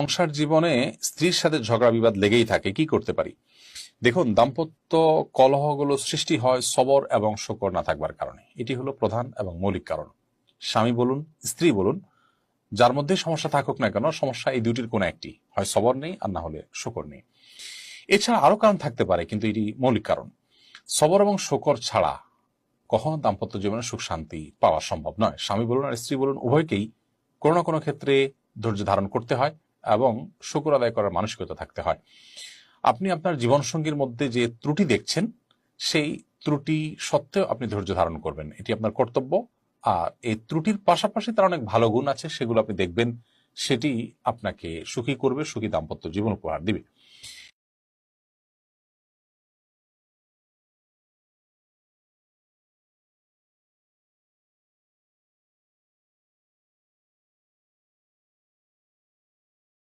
সংসার জীবনে স্ত্রীর সাথে ঝগড়া বিবাদ লেগেই থাকে, কি করতে পারি? দেখুন, দাম্পত্য কলহগুলো সৃষ্টি হয় সবর এবং শকর না থাকবার কারণে। এটি হলো প্রধান এবং মৌলিক কারণ। স্বামী বলুন, স্ত্রী বলুন, যার মধ্যে সমস্যা থাকুক না কেন, সমস্যা এই দুটির কোনো একটি। হয় সবর নেই, আর না হলে শকর নেই। এছাড়া আরও কারণ থাকতে পারে, কিন্তু এটি মৌলিক কারণ। সবর এবং শকর ছাড়া কখনো দাম্পত্য জীবনে সুখ শান্তি পাওয়া সম্ভব নয়। স্বামী বলুন আর স্ত্রী বলুন, উভয়কেই কোনো না কোনো ক্ষেত্রে ধৈর্য ধারণ করতে হয়। এবং শুকুর আদায় করার মানসিকতা থাকতে হয়। আপনি আপনার জীবনসঙ্গীর মধ্যে যে ত্রুটি দেখছেন, সেই ত্রুটি সত্ত্বেও আপনি ধৈর্য ধারণ করবেন। এটি আপনার কর্তব্য। আর এই ত্রুটির পাশাপাশি তার অনেক ভালো গুণ আছে, সেগুলো আপনি দেখবেন। সেটি আপনাকে সুখী করবে, সুখী দাম্পত্য জীবন উপহার দিবে।